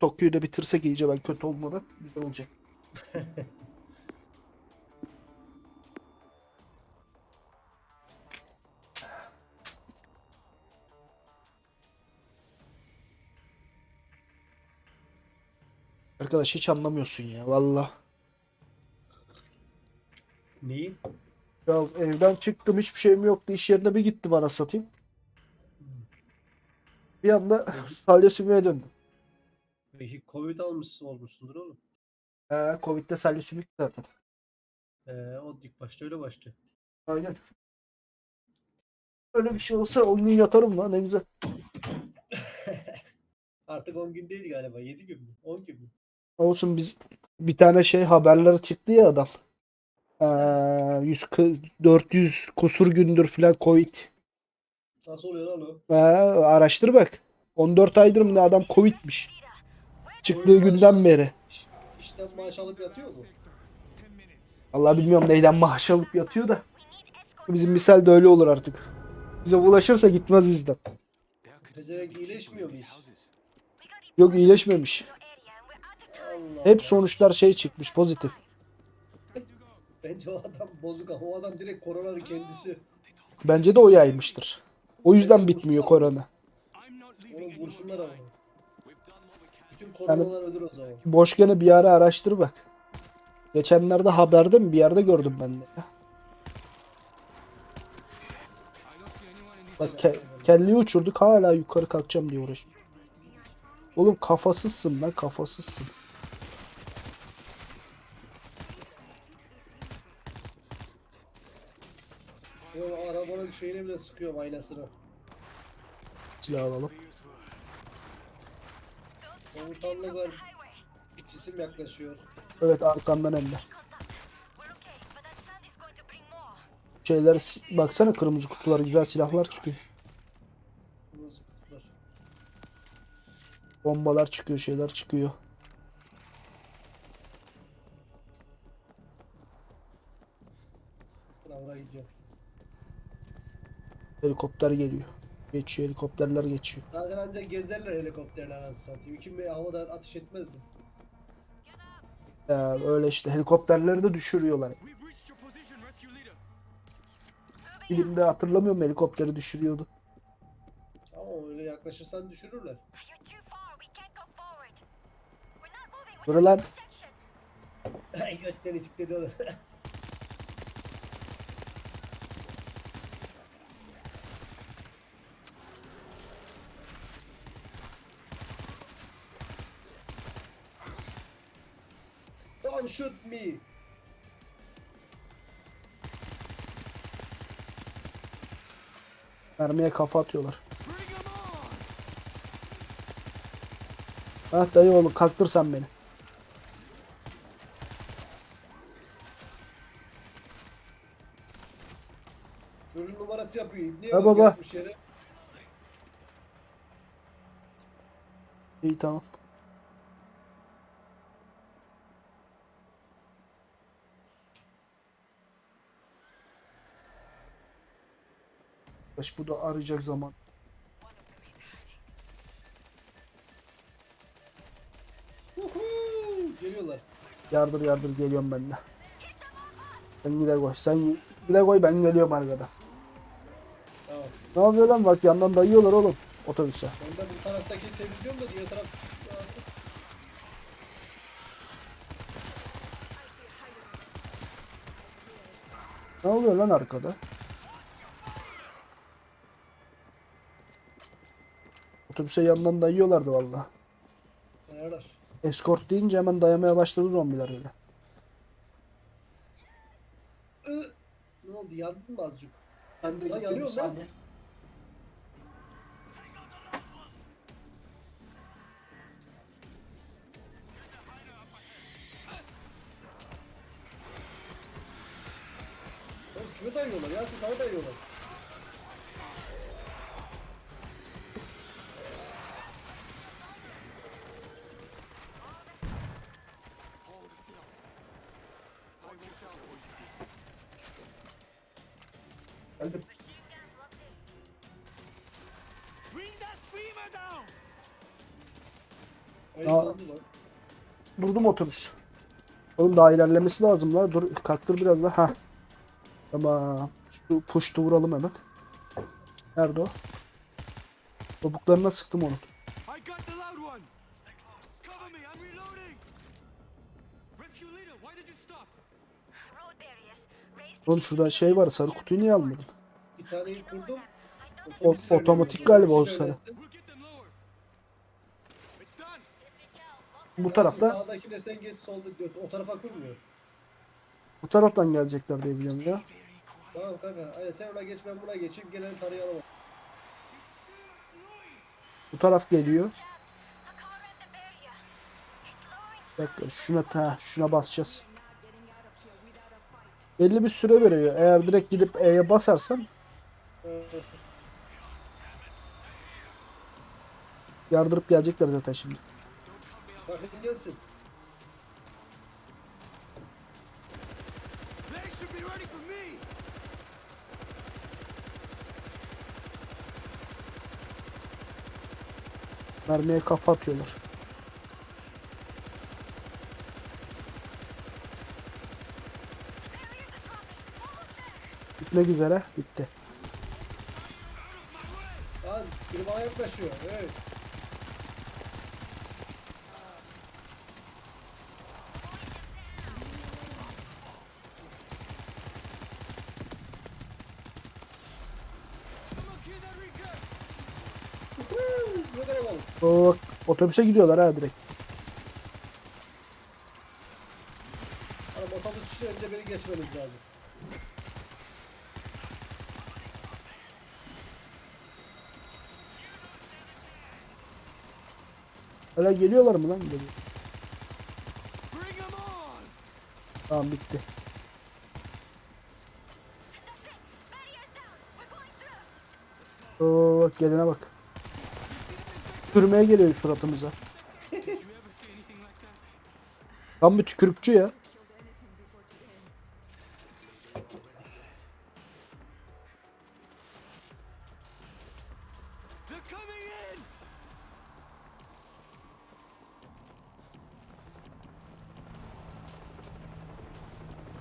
Tokyo'yu da bitirsek iyice ben kötü olmadan güzel olacak. Arkadaş hiç anlamıyorsun ya valla. Neyi? Ya evden çıktım hiçbir şeyim yoktu. İş yerine bir gittim ana satayım. Bir anda salya sümüğe döndüm. Peki Covid almışsın olmuşsundur oğlum. He, Covid'de salya sümük zaten. Ee, o ilk başta öyle başlıyor. Aynen. Öyle bir şey olsa 10 gün yatarım lan ne güzel. Artık 10 gün değil galiba. 7 gün mü? 10 gün mü? Olsun biz bir tane şey haberleri çıktı ya adam. Ee, 100, kı- 400 kusur gündür filan Covid. Nasıl oluyor lan o? Ee, araştır bak. 14 aydır mı ne adam Covid'miş. Çıktığı günden beri. İş- İşten maaş alıp yatıyor mu? Allah bilmiyorum neyden maaş alıp yatıyor da. Bizim misal de öyle olur artık. Bize bulaşırsa gitmez bizden. Pezevenk iyileşmiyor mu hiç? Yok iyileşmemiş. Allah Hep sonuçlar şey çıkmış pozitif. Bence o adam bozuk. O adam direkt koronanın kendisi. Bence de o yaymıştır. O yüzden bitmiyor korona. Onu vursunlar ama. Bütün koronalar ölür o zaman. Boş gene bir ara araştır bak. Geçenlerde haberde mi bir yerde gördüm ben de. ya. Bak ke- kelleyi uçurduk hala yukarı kalkacağım diye uğraşıyor. Oğlum kafasızsın lan kafasızsın. Şeyine bile sıkıyorum aynasını. Silah alalım. Komutanlık var. Bir cisim yaklaşıyor. Evet arkandan eller. Şeyler si- baksana kırmızı kutular güzel silahlar çıkıyor. Nasıl kutular? Bombalar çıkıyor şeyler çıkıyor. Helikopter geliyor. Geçiyor helikopterler geçiyor. Zaten ancak gezerler helikopterle anasını satayım. Kim bir havadan ateş etmez mi? Ya öyle işte helikopterleri de düşürüyorlar. Filmde hatırlamıyorum helikopteri düşürüyordu. Ama öyle yaklaşırsan düşürürler. Dur lan. Götten itikledi onu. Don't shoot me. Mermiye kafa atıyorlar. Ah dayı oğlum kalktır sen beni. Ürün numarası yapıyor. Niye Ha baba. yere? İyi tamam. Baş bu da arayacak zaman. Geliyorlar. Yardır yardır geliyorum ben de. Sen gide koy. Sen gide koy ben geliyorum arkada. Tamam. Ne yapıyor lan bak yandan dayıyorlar oğlum otobüse. Ben de bu taraftaki temizliyorum da diğer taraf... Ne oluyor lan arkada? Otobüse yandan dayıyorlardı valla. Ayarlar. Escort deyince hemen dayamaya başladı zombiler öyle. Ne oldu? Yandın mı azıcık? Ben de bir saniye. Oldu lan. Durdum otobüs. Oğlum daha ilerlemesi lazım la. Dur kalktır biraz da. Ha. Tamam. Şu puştu vuralım hemen. Nerede o? Topuklarına sıktım onu. Oğlum şurada şey var sarı kutuyu niye almadın? Bir taneyi kurdum. O- otomatik galiba o sarı. yönlendirdim. Bu tarafta Sağdakine sen geç solda o tarafa kurmuyor. bu taraftan gelecekler diye biliyorum ya. Tamam kanka. Aynen sen ona geç ben buna geçeyim. Gelen tarayalım. Bu taraf geliyor. dakika şuna ta şuna basacağız. Belli bir süre veriyor. Eğer direkt gidip E'ye basarsan yardırıp gelecekler zaten şimdi. Bakın gelsin. They should be ready for me. Mermiye kafa atıyorlar. Bitmek üzere. Bitti. Lan biri bana yaklaşıyor. Evet. Oo, bak, otobüse gidiyorlar ha direkt. Abi otobüs için önce beni geçmeniz lazım. Hala geliyorlar mı lan? Geliyor. Tamam bitti. Oo, bak gelene bak. Sürmeye geliyor suratımıza. Tam bir tükürükçü ya.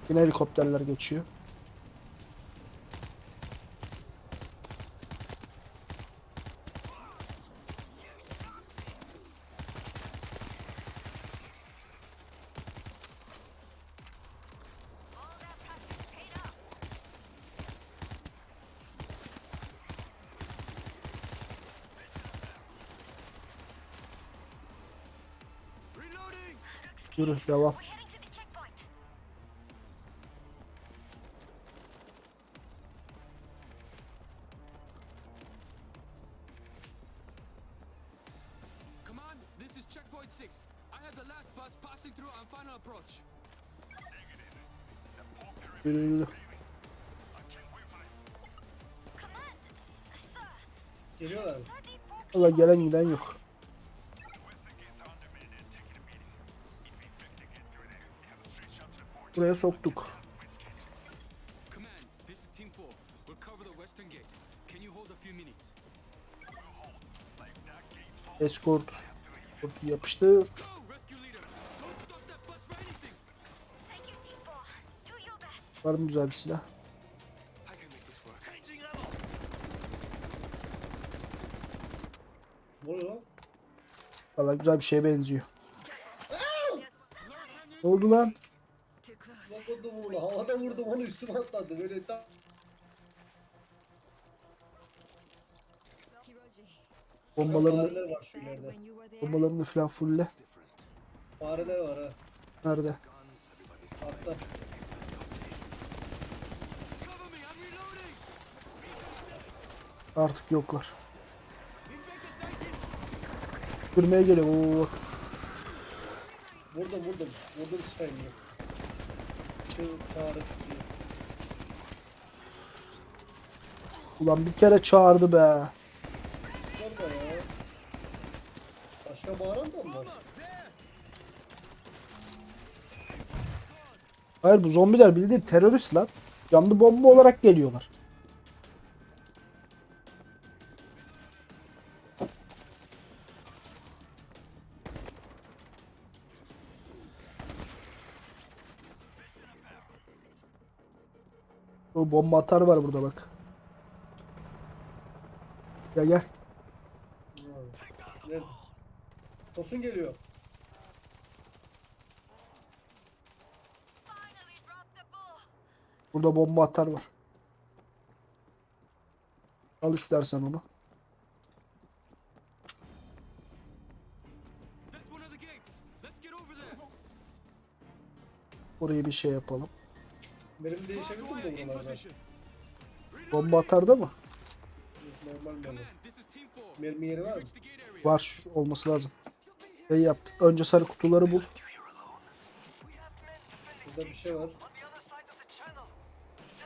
Yine helikopterler geçiyor. Final approach. Yürü yürü. Geliyorlar mı? Valla gelen giden yok. Can make this work. Changing ammo! Ne oluyor lan? Valla güzel bir şeye benziyor. Ne oldu lan? Vurdum onu. Havada vurdum onu üstüme atladı. Böyle tam. Bombalarını, Fareler var şu ileride. bombalarını falan fulle. Fareler var ha. Nerede? Altta. Artık yoklar. Sürmeye geliyor. Oo, bak. Vurdum vurdum. Vurdum çıkayım. Çığ, çağrı. Ulan bir kere çağırdı be. Sorma ya. Başka bağıran da mı var? Hayır bu zombiler bildiğin terörist lan. Canlı bomba olarak geliyorlar. Bu bomba atar var burada bak. Gel gel. Nerede? Tosun geliyor. Burada bomba atar var. Al istersen onu. Burayı bir şey yapalım. Benim değişebilir mi buralarda? Bomba atarda mı? Normal mermi. Command, this is Team 4. Mermi yeri var mı? Var şu- olması lazım. Şey yap. Önce sarı kutuları bul. Burada bir şey var.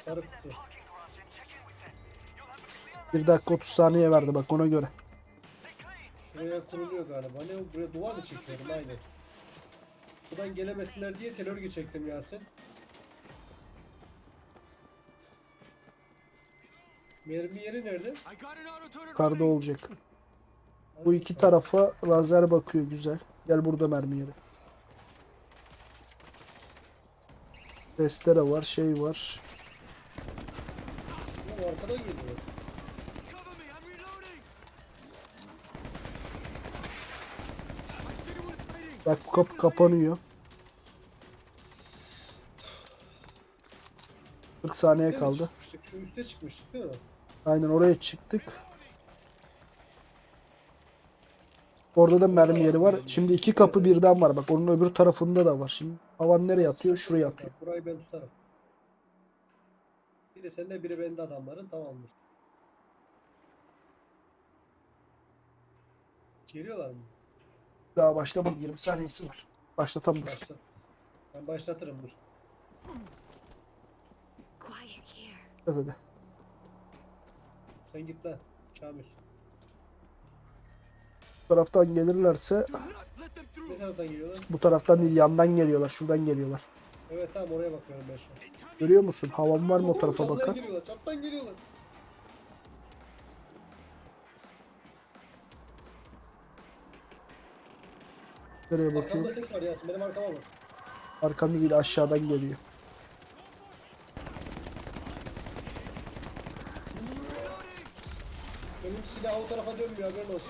Sarı kutu. Bir dakika 30 saniye verdi bak ona göre. Şuraya kuruluyor galiba. Ne? Buraya duvar mı çekiyorum? Aynen. Buradan gelemesinler diye tel örgü çektim Yasin. Mermi yeri nerede? Running. olacak. Bu iki tarafa lazer bakıyor güzel. Gel burada mermi yeri. Testere var, şey var. Arkadan geliyor. Bak kapı kapanıyor. 40 saniye kaldı. çıkmıştık? Şu üste çıkmıştık değil mi? Aynen oraya çıktık. Orada da mermi yeri var. Şimdi iki kapı birden var. Bak onun öbür tarafında da var. Şimdi havan nereye atıyor? Şuraya atıyor. Burayı ben tutarım. Biri sende biri bende adamların tamamdır. Geliyorlar mı? Daha başlamadı. 20 saniyesi var. Başlatam dur. Başla. Ben başlatırım dur. Quiet here. Evet. Sen git lan. Kamil. Bu taraftan gelirlerse Ne taraftan geliyorlar? bu taraftan değil yandan geliyorlar. Şuradan geliyorlar. Evet tamam oraya bakıyorum ben şu an. Görüyor musun? Havan var mı o tarafa çattan bakan? geliyorlar, çattan geliyorlar. Nereye Arkamda bakıyor? ses var Yasin benim arkama bak. Arkamda değil aşağıdan geliyor. Benim silah o tarafa dönmüyor haberin olsun.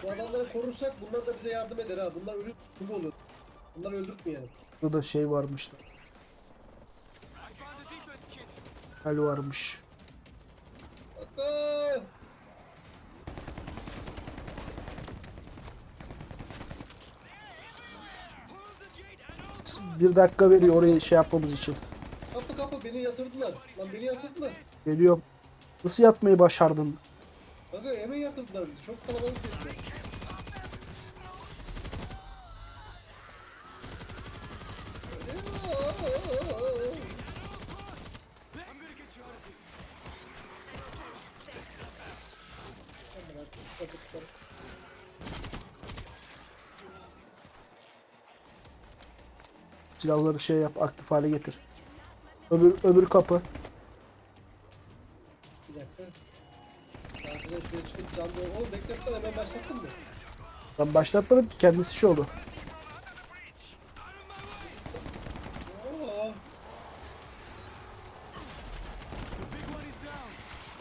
Şu adamları korursak bunlar da bize yardım eder ha. Bunlar ölür gibi oluyor. Bunları öldürtmeyelim. Burada şey varmış. da. Hal varmış. Bir dakika veriyor orayı şey yapmamız için. Kapı kapı beni yatırdılar. Lan beni yatırdılar. Geliyorum. Nasıl yatmayı başardın? Kanka hemen yatırdılar bizi. Çok kalabalık dediler. Silahları şey yap, aktif hale getir. Öbür öbür kapı. Bir dakika. Şuraya çıkıp. Oğlum bekletme hemen başlattın mı? Ben başlatmadım ki kendisi şey oldu.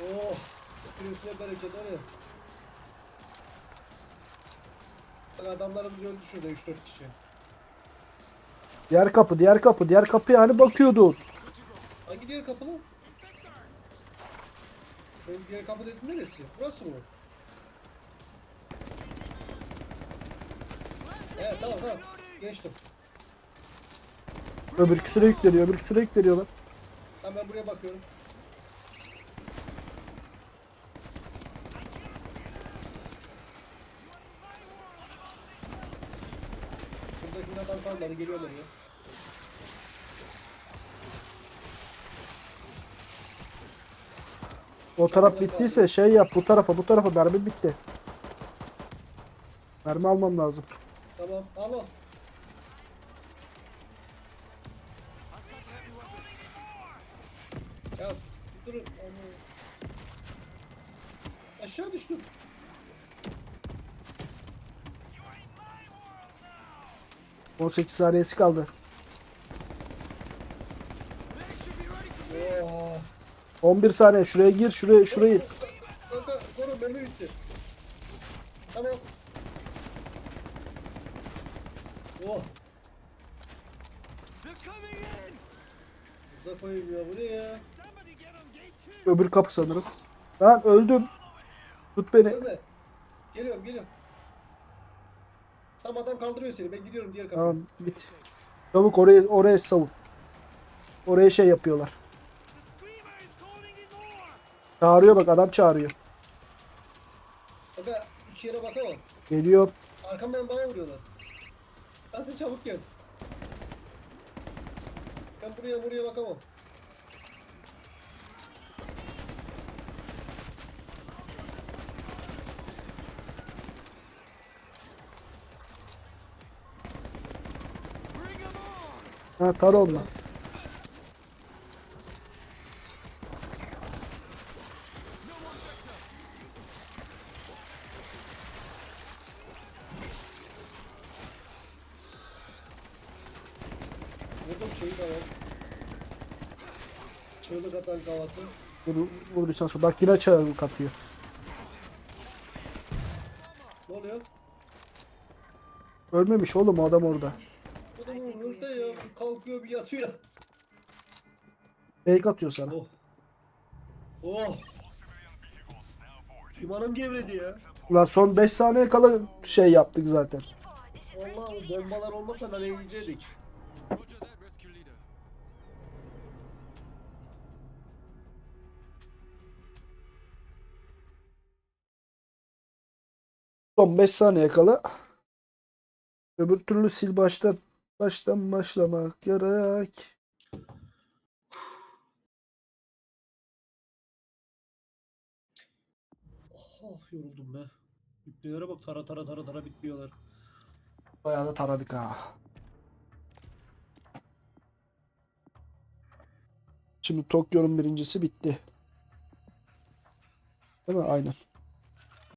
Oh. Bereket adamlarımız öldü şurada 3-4 kişi. Diğer kapı, diğer kapı, diğer kapıya hani bakıyordun. Hangi diğer kapı lan? Benim diğer kapı dediğin neresi? Burası mı? Evet tamam tamam. Geçtim. Öbürküsü de yükleniyor, öbürküsü de yükleniyor lan. Tamam ben buraya bakıyorum. Buradaki adam kalmadı geliyor oraya. O taraf bittiyse şey yap, bu tarafa, bu tarafa mermi bitti. Mermi almam lazım. Tamam al al. Ya durun. Aşağı düştüm. 18 saniyesi kaldı. They should be ready for Oo. 11 saniye. Şuraya gir. Şuraya şurayı. Tamam. Öbür kapı sanırım. Ben öldüm. Tut beni. Geliyorum geliyorum. Tam adam kaldırıyor seni. Ben gidiyorum diğer kapıya. Tamam git. Çabuk oraya oraya savun. Oraya şey yapıyorlar. Çağırıyor bak adam çağırıyor. Kanka iki yere bakamam. Geliyor. Arkamdan bana vuruyorlar. Nasıl çabuk gel. Ben buraya buraya bakamam. Ha tara onunla. Vurdum şeyi de var. Çığlık atan kavatı. Vur, vurduysan sonra. Bak yine çağırıyor kapıyor. Ne oluyor? Ölmemiş oğlum adam orada. Adamın hırda ya. Bir kalkıyor bir yatıyor. Fake atıyor sana. Oh. Oh. İmanım gevredi ya. Ulan son 5 saniye kala şey yaptık zaten. Allah o bombalar olmasa yiyecektik. That, rescue leader. Son 5 saniye kala. Öbür türlü sil baştan. Baştan başlamak gerek. Oh yoruldum be. Yüklülere bak tara tara tara tara bitmiyorlar. Bayağı da taradık ha. Şimdi Tokyo'nun birincisi bitti. Değil mi? Aynen.